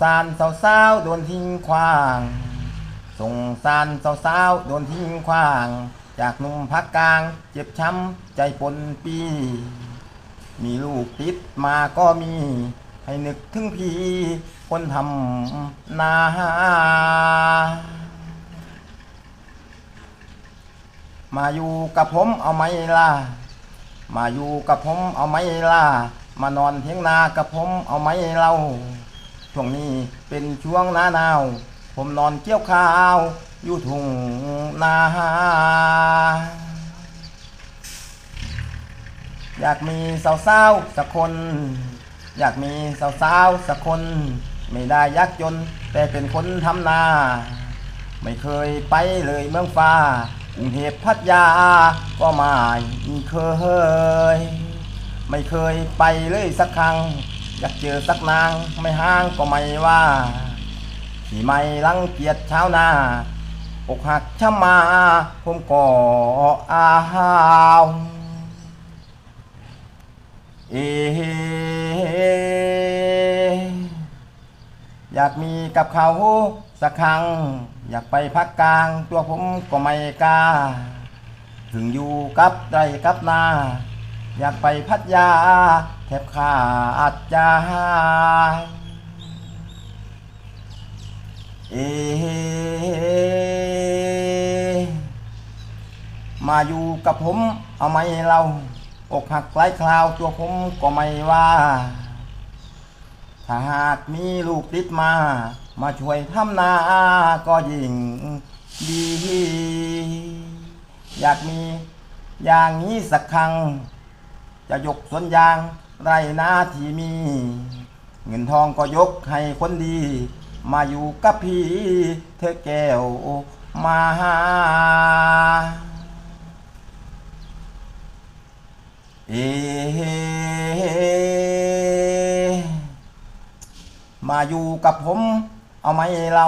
สารสาวๆโดนทิ้งขว้างสงสารสาวๆโดนทิ้งขว้าง จากหนุ่มพักกลาง เจ็บช้ำใจปนปี มีลูกติดมาก็มี ให้นึกถึงพี่คนทำนามาอยู่กับผมเอาไหมล่ะ มาอยู่กับผมเอาไหมล่ะ มานอนเทียงนากับผมเอาไหมเล่า ช่วงนี้เป็นช่วงหน้าหนาว ผมนอนเกี่ยวข้าว อยู่ทุ่งนาอยากมีสาวๆสักคน อยากมีสาวๆสักคน ไม่ได้ยากจน แต่เป็นคนทำนา ไม่เคยไปเลยเมืองฟ้ากรุงเทพพัทยาก็ไม่เคย ไม่เคยไปเลยสักครั้ง อยากเจอสักนางไม่ห้างก็ไม่ว่าที่ไม่รังเกียจเช้านาอกหักช้ำมา ผมก็อาหาวเออยากมีกับเขาสักครั้ง อยากไปพักกลาง ตัวผมก็ไม่กล้า ถึงอยู่กับไรกับนา อยากไปพัทยา แทบขาดใจเอมาอยู่กับผมเอาไหมเราอกหักไร้คราวตัวผมก็ไม่ว่า ถ้าหากมีลูกติดมา มาช่วยทำนาก็ยิ่งดี อยากมีอย่างนี้สักครั้ง จะยกสวนยางไรนาที่มี เงินทองก็ยกให้คนดี มาอยู่กับพี่เธอแก้วมาหาเอมาอยู่กับผม เอาไหมเรา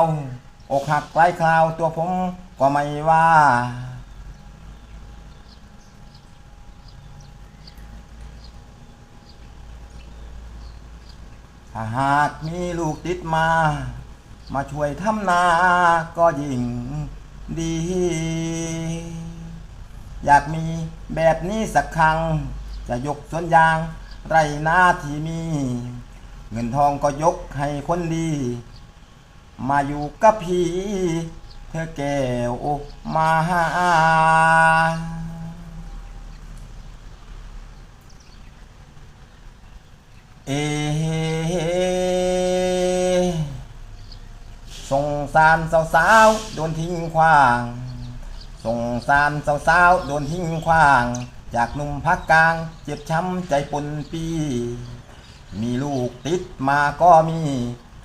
อกหักไร้คราวตัวผมก็ไม่ว่า ถ้าหากมีลูกติดมา มาช่วยทำนาก็ยิ่งดี อยากมีแบบนี้สักครั้ง จะยกสวนยางไรนาที่มี เงินทองก็ยกให้คนดี มาอยู่กับพี่ เธอแก้วมาหา เอ สงสารสาวๆโดนทิ้งขว้างสงสารสาวๆโดนทิ้งขว้าง จากหนุ่มพักกลางเจ็บช้ำใจปนปี มีลูกติดมาก็มี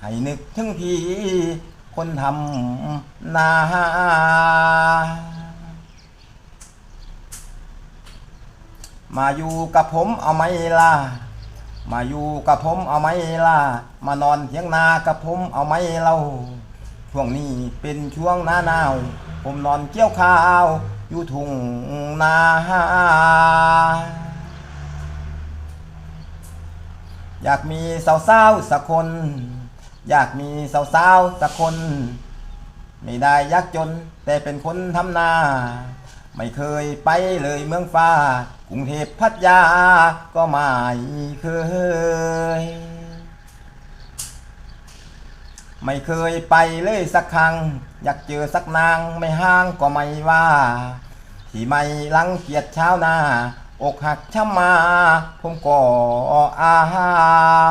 ให้นึกถึงพี่ คนทำนามาอยู่กับผมเอาไหมล่ะ มาอยู่กับผมเอาไหมล่ะ มานอนเทียงนากับผมเอาไหมเรา ช่วงนี้เป็นช่วงหน้าหนาว ผมนอนเกี่ยวข้าว อยู่ทุ่งนาอยากมีสาวๆสักคน อยากมีสาวๆสักคน ไม่ได้ยากจน แต่เป็นคนทำนา ไม่เคยไปเลยเมืองฟ้ากรุงเทพพัทยาก็ไม่เคย ไม่เคยไปเลยสักครั้ง อยากเจอสักนางไม่ห้างก็ไม่ว่า ที่ไม่รังเกียจเช้าวนาอกหักช้ำมา ผมก็อาหา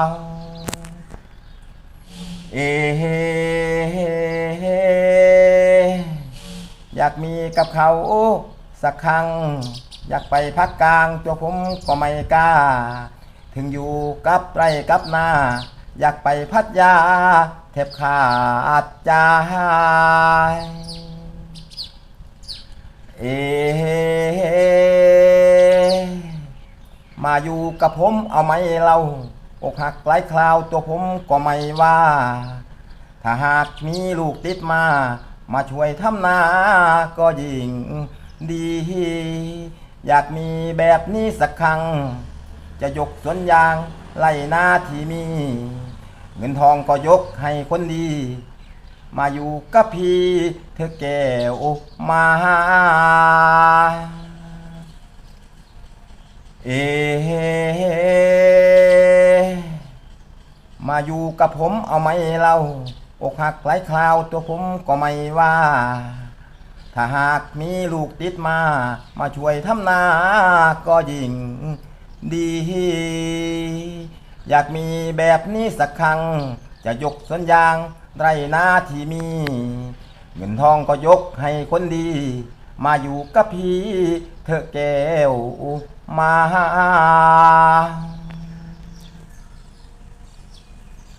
วเออยากมีกับเขาสักครั้ง อยากไปพักกลางตัวผมก็ไม่กล้า ถึงอยู่กับไรกับนาอยากไปพัทยา แทบขาดใจเอมาอยู่กับผมเอาไหมเราอกหักไร้คราวตัวผมก็ไม่ว่า ถ้าหากมีลูกติดมา มาช่วยทำนาก็ยิ่งดี อยากมีแบบนี้สักครั้ง จะยกสวนยางไล่นาที่มี เงินทองก็ยกให้คนดี มาอยู่กับพี่เธอแก้วมาเอมาอยู่กับผมเอาไหมเราอกหักหลายคราวตัวผมก็ไม่ว่า ถ้าหากมีลูกติดมา มาช่วยทำนาก็ยิ่งดี อยากมีแบบนี้สักครั้ง จะยกสวนยางไรนาที่มี เงินทองก็ยกให้คนดี มาอยู่กับพี่เธอแก้วมา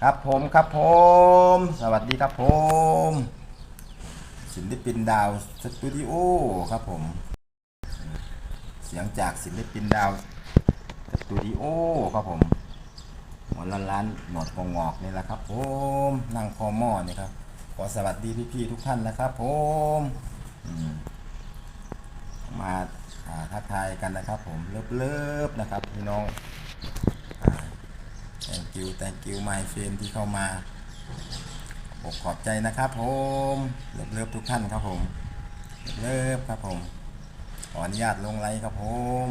ครับผมครับผม สวัสดีครับผม ศิลปินดาวสตูดิโอครับผม เสียงจากศิลปินดาวสตูดิโอครับผม หัวล้านล้านหนวดงอกนี่แหละครับผมนั่งคอหม้อนี่ครับขอสวัสดีพี่ๆทุกท่านนะครับผมมาทักทายกันนะครับ ผมเลิฟๆนะครับพี่น้อง thank you thank you my friend ที่เข้ามาอกขอบใจนะครับผมเลิฟเลิฟๆทุกท่านครับผมเลิฟครับผมขออนุญาตลงไลค์ครับผม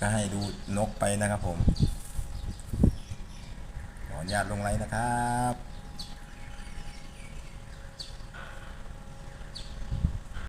ก็ให้ดูนกไปนะครับผมขออนุญาตลงไลน์นะครับ